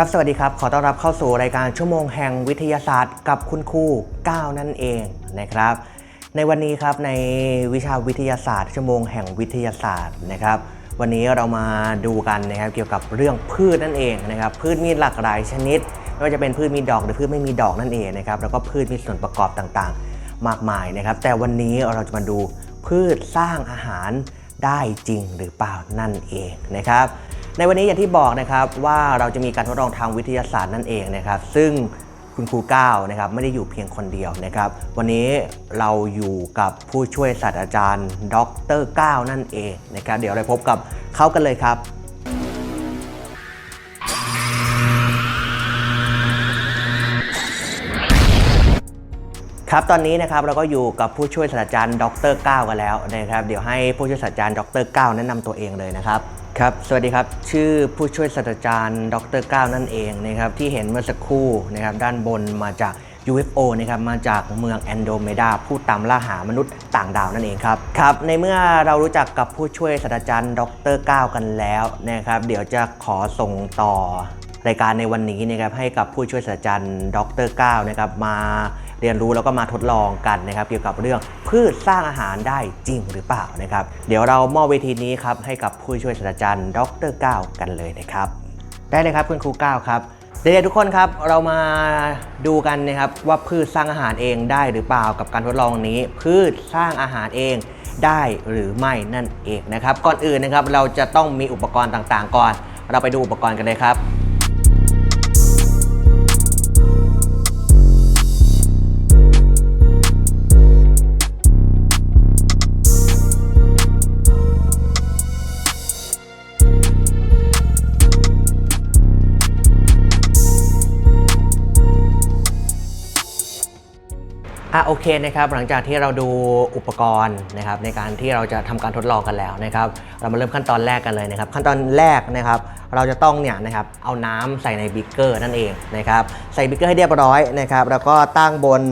ครับ สวัสดีครับ ขอต้อนรับเข้าสู่รายการชั่วโมงแห่งวิทยาศาสตร์กับคุณครูก้าวนั่นเองนะครับ ในวันนี้ครับในวิชาวิทยาศาสตร์ ชั่วโมงแห่งวิทยาศาสตร์นะครับ วันนี้เรามาดูกันนะครับเกี่ยวกับเรื่องพืชนั่นเองนะครับ พืชมีหลากหลายชนิด ไม่ว่าจะเป็นพืชมีดอกหรือพืชไม่มีดอกนั่นเองนะครับ แล้วก็พืชมีส่วนประกอบต่างๆ มากมายนะครับ แต่วันนี้เราจะมาดูพืชสร้างอาหารได้จริงหรือเปล่านั่นเองนะครับ ในวันนี้อย่างที่บอกนะครับว่าเราจะมีการทดลองทางวิทยาศาสตร์นั่นเองนะครับ ซึ่งคุณครูก้าวนะครับไม่ได้อยู่เพียงคนเดียวนะครับ วันนี้เราอยู่กับผู้ช่วยศาสตราจารย์ ดรก้าวนั่นเองนะครับ เดี๋ยวเราพบกับเขากันเลยครับ ครับตอนนี้นะครับเราก็อยู่กับผู้ช่วยศาสตราจารย์ดรก้าวกันแล้วนะครับ เดี๋ยวให้ผู้ช่วยศาสตราจารย์ดรก้าวแนะนำตัวเองเลยนะครับครับสวัสดีครับชื่อผู้ช่วยศาสตราจารย์ดรก้าวนั่นเองนะครับที่เห็นเมื่อสักครู่นะครับด้านบนมาจาก UFO นะครับมาจากเมืองแอนโดเมดาผู้ตามล่าหามนุษย์ต่างดาวนั่นเองครับครับ ในเมื่อเรารู้จักกับผู้ช่วยศาสตราจารย์ดรก้าวกันแล้วนะครับ เดี๋ยวจะขอส่งต่อรายการในวันนี้นะครับให้กับผู้ช่วยศาสตราจารย์ดรก้าวนะครับมา เรียนรู้แล้วก็มาทดลองกันนะครับเกี่ยวกับเรื่องพืชสร้างอาหารได้จริงหรือเปล่านะครับ เดี๋ยวเรามอบเวทีนี้ครับให้กับผู้ช่วยศาสตราจารย์ ดรก้าวกันเลยนะครับ ได้เลยครับคุณครูก้าวครับเด็กๆทุกคนครับเรามาดูกันนะครับว่าพืชสร้างอาหารเองได้หรือเปล่ากับการทดลองนี้ พืชสร้างอาหารเองได้หรือไม่นั่นเองนะครับ ก่อนอื่นนะครับเราจะต้องมีอุปกรณ์ต่างๆ ก่อน เราไปดูอุปกรณ์กันเลยครับ อะโอเคนะครับหลังจากที่เราดูอุปกรณ์นะครับในการที่เราจะทำการทดลองกันแล้วนะครับเรามาเริ่มขั้นตอนแรกกันเลยนะครับ ขั้นตอนแรกนะครับเราจะต้องเนี่ยนะครับเอาน้ำใส่ในบิ๊กเกอร์นั่นเองนะครับใส่บิ๊กเกอร์ให้เรียบร้อยนะครับแล้วก็ตั้งบน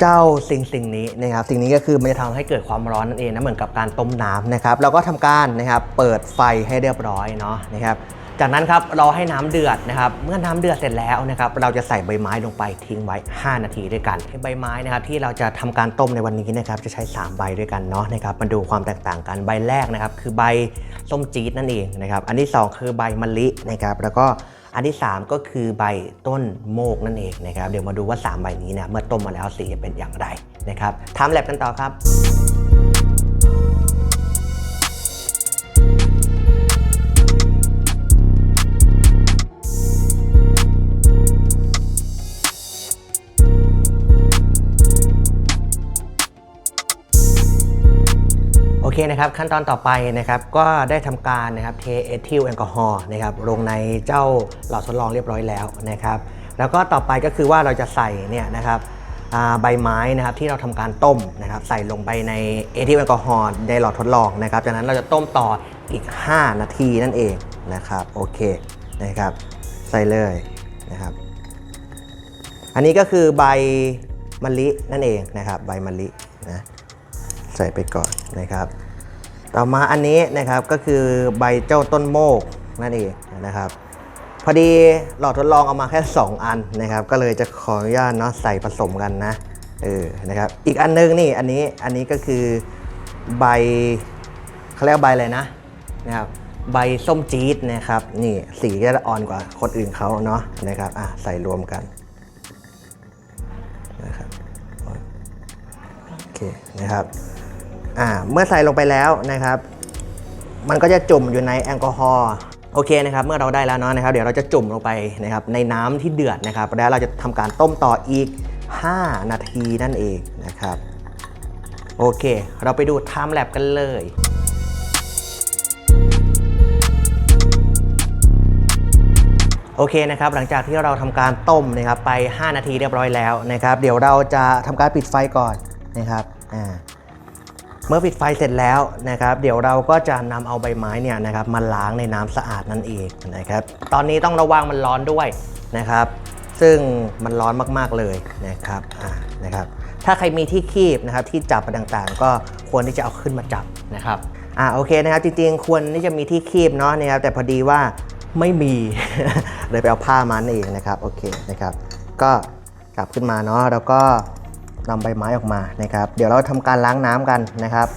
เจ้าสิ่งสิ่งนี้นะครับสิ่งนี้ก็คือมันจะทำให้เกิดความร้อนนั่นเองนะเหมือนกับการต้มน้ำนะครับเราก็ทำการนะครับเปิดไฟให้เรียบร้อยเนาะนะครับ จากนั้นครับรอให้น้ำเดือดนะครับ เมื่อน้ำเดือดเสร็จแล้วนะครับ เราจะใส่ใบไม้ลงไปทิ้งไว้ 5 นาทีด้วยกันใบไม้นะครับที่เราจะทำการต้มในวันนี้นะครับ จะใช้ 3 ใบด้วยกันเนาะนะครับ มาดูความแตกต่างกัน ใบแรกนะครับ คือใบส้มจี๊ดนั่นเองนะครับ อันที่ 2 คือใบมะลินะครับ แล้วก็อันที่ 3 ก็คือใบต้นโมกนั่นเองนะครับ เดี๋ยวมาดูว่า 3 ใบนี้เนี่ยเมื่อต้มมาแล้วสีจะเป็นอย่างไรนะครับทำแลบกันต่อครับ นะครับขั้นตอนต่อไปนะครับก็ได้ทำการนะครับเทเอทิลแอลกอฮอล์นะครับลงในเจ้าหลอดทดลองเรียบร้อยแล้วนะครับ แล้วก็ต่อไปก็คือว่าเราจะใส่เนี่ยนะครับใบไม้นะครับที่เราทำการต้มนะครับใส่ลงไปในเอทิลแอลกอฮอล์ในหลอดทดลองนะครับจากนั้นเราจะต้มต่ออีก 5 นาทีนั่นเองนะครับโอเคนะครับใส่เลยนะครับอันนี้ก็คือใบมะลินั่นเองนะครับใบมะลินะใส่ไปก่อนนะครับ ต่อมาอันนี้นะครับก็คือใบเจ้าต้นโมกนั่นเองนะครับ พอดีหลอดทดลองเอามาแค่ 2 อันนะครับ ก็เลยจะขออนุญาตเนาะใส่ผสมกันนะเออนะครับอีกอันนึงนี่อันนี้อันนี้ก็คือใบเขาเรียกใบอะไรนะนะครับใบส้มจี๊ดนะครับนี่สีก็จะอ่อนกว่าคนอื่นเขาเนาะนะครับอะใส่รวมกันนะครับโอเคนะครับ อ่าเมื่อใส่ลงไปแล้วนะครับ มันก็จะจุ่มอยู่ในแอลกอฮอล์โอเคนะครับเมื่อเราได้แล้วเนาะนะครับเดี๋ยวเราจะจุ่มลงไปนะครับในน้ำที่เดือดนะครับแล้วเราจะทำการต้มต่ออีก 5 นาทีนั่นเองนะครับโอเค เราไปดูไทม์แลบกันเลยโอเคนะครับหลังจากที่เราทำการต้มนะครับไป 5 นาทีเรียบร้อยแล้วนะครับ เดี๋ยวเราจะทำการปิดไฟก่อนนะครับอ่า มื่อปิดไฟเสร็จแล้วนะครับเดี๋ยวเราก็จะนำเอาใบไม้เนี่ยนะครับมาล้างในน้ำสะอาดนั่นเองนะครับตอนนี้ต้องระวังมันร้อนด้วยนะครับ ซึ่งมันร้อนมากๆเลยนะครับอ่านะครับถ้าใครมีที่คีบนะครับที่จับอะต่างๆ ก็ควรที่จะเอาขึ้นมาจับนะครับอ่าโอเคนะครับจริงๆควรที่จะมีที่คีบเนาะนะครับแต่พอดีว่าไม่มีเลยไปเอาผ้ามานั่นเองนะครับโอเคนะครับก็กลับขึ้นมาเนาะแล้วก็ นำใบไม้ออกมานะครับ เดี๋ยวเราทำการล้างน้ำกันนะครับ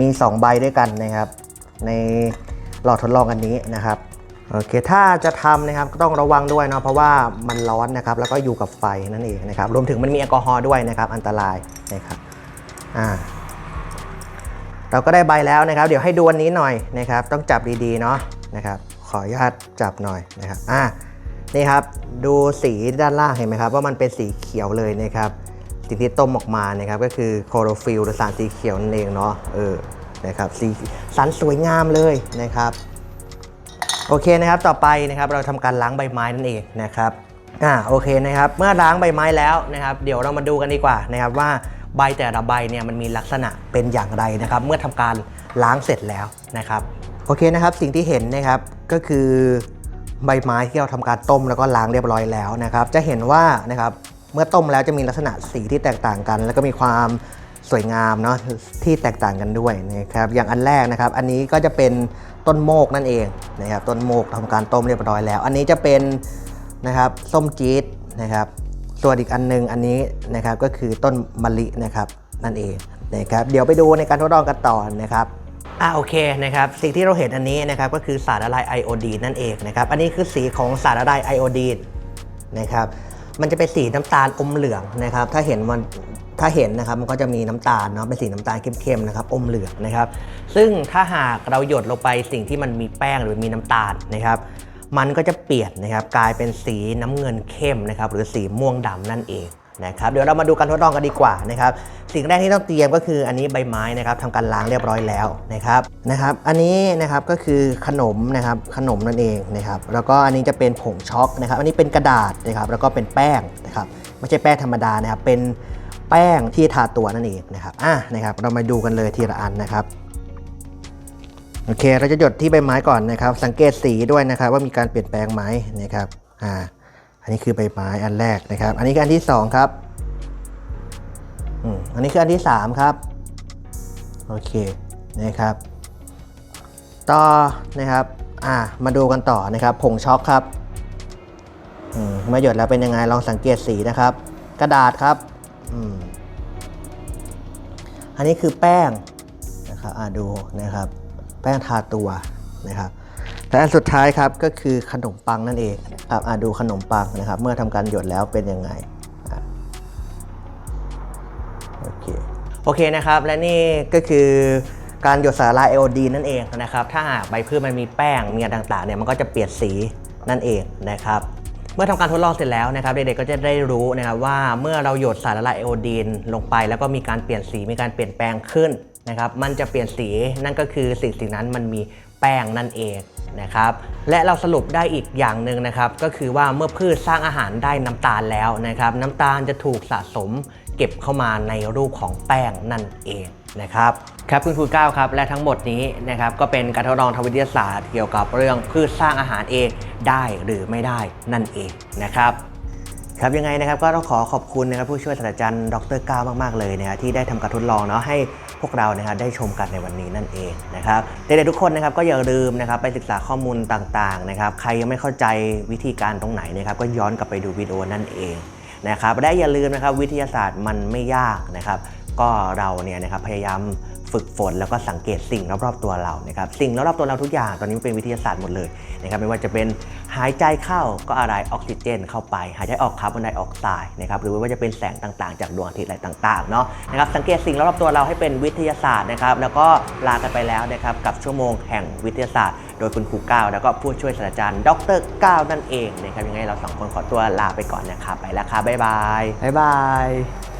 มี 2 ใบด้วยกันนะครับ ในหลอดทดลองอันนี้นะครับโอเคถ้าจะทำนะครับก็ต้องระวังด้วยเนาะเพราะว่ามันร้อนนะครับ แล้วก็อยู่กับไฟนั่นเองนะครับ รวมถึงมันมีแอลกอฮอล์ด้วยนะครับ อันตรายนะครับอ่าเราก็ได้ใบแล้วนะครับ เดี๋ยวให้ดูอันนี้หน่อยนะครับ ต้องจับดีๆเนาะนะครับ ขออนุญาตจับหน่อยนะครับอ่า นี่ครับดูสีด้านล่างเห็นไหมครับว่ามันเป็นสีเขียวเลยนะครับสิ่งที่ต้มออกมานะครับก็คือโคอโรฟิลหรือสารสีเขียวนั่นเองเนาะเออนะครับสีสันสวยงามเลยนะครับโอเคนะครับต่อไปนะครับเราทำการล้างใบไม้นั่นเองนะครับอ่าโอเคนะครับเมื่อล้างใบไม้แล้วนะครับเดี๋ยวเรามาดูกันดีกว่านะครับว่าใบแต่ละใบเนี่ยมันมีลักษณะเป็นอย่างไรนะครับ เมื่อทำการล้างเสร็จแล้วนะครับโอเคนะครับสิ่งที่เห็นนะครับก็คือ ใบไม้ที่เราทำการต้มแล้วก็ล้างเรียบร้อยแล้วนะครับ จะเห็นว่านะครับเมื่อต้มแล้วจะมีลักษณะสีที่แตกต่างกัน แล้วก็มีความสวยงามเนาะที่แตกต่างกันด้วยนะครับ อย่างอันแรกนะครับ อันนี้ก็จะเป็นต้นโมกนั่นเองนะครับ ต้นโมกทำการต้มเรียบร้อยแล้ว อันนี้จะเป็นนะครับส้มจี๊ดนะครับส่วนอีกอันหนึงอันนี้นะครับก็คือต้นมะลินะครับนั่นเองนะครับ เดี๋ยวไปดูในการทดลองกันต่อนะครับ อ่าโอเคนะครับสิ่งที่เราเห็นอันนี้นะครับก็คือสารละลายไอโอดีนนั่นเองนะครับอันนี้คือสีของสารละลายไอโอดีนนะครับมันจะเป็นสีน้ำตาลอมเหลืองนะครับถ้าเห็นมันถ้าเห็นนะครับมันก็จะมีน้ำตาลเนาะเป็นสีน้ำตาลเข้มๆนะครับอมเหลืองนะครับซึ่งถ้าหากเราหยดลงไปสิ่งที่มันมีแป้งหรือมีน้ำตาลนะครับมันก็จะเปลี่ยนนะครับกลายเป็นสีน้ำเงินเข้มนะครับหรือสีม่วงดำนั่นเอง นะครับเดี๋ยวเรามาดูการทดลองกันดีกว่านะครับสิ่งแรกที่ต้องเตรียมก็คืออันนี้ใบไม้นะครับทำการล้างเรียบร้อยแล้วนะครับนะครับอันนี้นะครับก็คือขนมนะครับขนมนั่นเองนะครับแล้วก็อันนี้จะเป็นผงช็อกนะครับ อันนี้เป็นกระดาษนะครับแล้วก็เป็นแป้งนะครับไม่ใช่แป้งธรรมดานะครับเป็นแป้งที่ทาตัวนั่นเองนะครับอะนะครับเรามาดูกันเลยทีละอันนะครับโอเค เราจะหยดที่ใบไม้ก่อนนะครับ สังเกตสีด้วยนะครับ ว่ามีการเปลี่ยนแปลงไหมนะครับอ่า อันนี้คือใบไม้อันแรกนะครับ อันนี้คืออันที่สองครับอันนี้คืออันที่สามครับ โอเคนะครับ ต่อนะครับ อ่า มาดูกันต่อนะครับผงช็อกครับอืมเมื่อหยดแล้วเป็นยังไงลองสังเกตสีนะครับ กระดาษครับอืมอันนี้คือแป้งนะครับอ่าดูนะครับ แป้งทาตัวนะครับ และอันสุดท้ายครับก็คือขนมปังนั่นเองครับอ่าดูขนมปังนะครับ เมื่อทำการหยดแล้วเป็นยังไงโอเคโอเคนะครับ และนี่ก็คือการหยดสารละลายไอโอดีนนั่นเองนะครับ ถ้าหากใบพืชมันมีแป้งมีอะไรต่างๆเนี่ยมันก็จะเปลี่ยนสีนั่นเองนะครับ เมื่อทำการทดลองเสร็จแล้วนะครับ เด็กๆก็จะได้รู้นะครับว่าเมื่อเราหยดสารละลายไอโอดีนลงไป แล้วก็มีการเปลี่ยนสีมีการเปลี่ยนแปลงขึ้นนะครับ มันจะเปลี่ยนสีนั่นก็คือสิ่งสิ่งนั้นมันมี ป้งนั่นเองนะครับและเราสรุปได้อีกอย่างหนึ่งนะครับ ก็คือว่าเมื่อพืชสร้างอาหารได้น้ำตาลแล้วนะครับ น้ำตาลจะถูกสะสมเก็บเข้ามาในรูปของแป้งนั่นเองนะครับครับคุณครูก้าวครับ และทั้งหมดนี้นะครับก็เป็นการทดลองทางวิทยาศาสตร์เกี่ยวกับเรื่องพืชสร้างอาหารเองได้หรือไม่ได้นั่นเองนะครับ ครับยังไงนะครับก็ต้องขอขอบคุณนะครับผู้ช่วยศาสตราจารย์ดรก้าวมากๆเลยนะครับที่ได้ทำการทดลองเนาะให้พวกเรานะครับได้ชมกันในวันนี้นั่นเองนะครับเด็กๆทุกคนนะครับก็อย่าลืมนะครับไปศึกษาข้อมูลต่างๆนะครับใครยังไม่เข้าใจวิธีการตรงไหนนะครับก็ย้อนกลับไปดูวิดีโอนั่นเองนะครับและอย่าลืมนะครับวิทยาศาสตร์มันไม่ยากนะครับ ก็เราเนี่ยนะครับพยายาม ฝึกฝน แล้วก็สังเกตสิ่งรอบๆตัวเรานะครับสิ่งรอบๆตัวเราทุกอย่างตอนนี้มันเป็นวิทยาศาสตร์หมดเลยนะครับไม่ว่าจะเป็นหายใจเข้าก็อะไรออกซิเจน เข้าไป หายใจออกคาร์บอนไดออกไซด์นะครับหรือว่าจะเป็นแสงต่างๆ จากดวงอาทิตย์อะไรต่างๆเนาะนะครับสังเกตสิ่งรอบๆตัวเราให้เป็นวิทยาศาสตร์นะครับแล้วก็ลากันไปแล้วนะครับกับชั่วโมงแห่งวิทยาศาสตร์ โดยคุณครูก้าวแล้วก็ผู้ช่วยศาสตราจารย์ ดรก้าวนั่นเองนะครับยังไงเราสองคนขอตัวลาไปก่อนนะครับไปแล้วครับบ๊ายบายบ๊ายบาย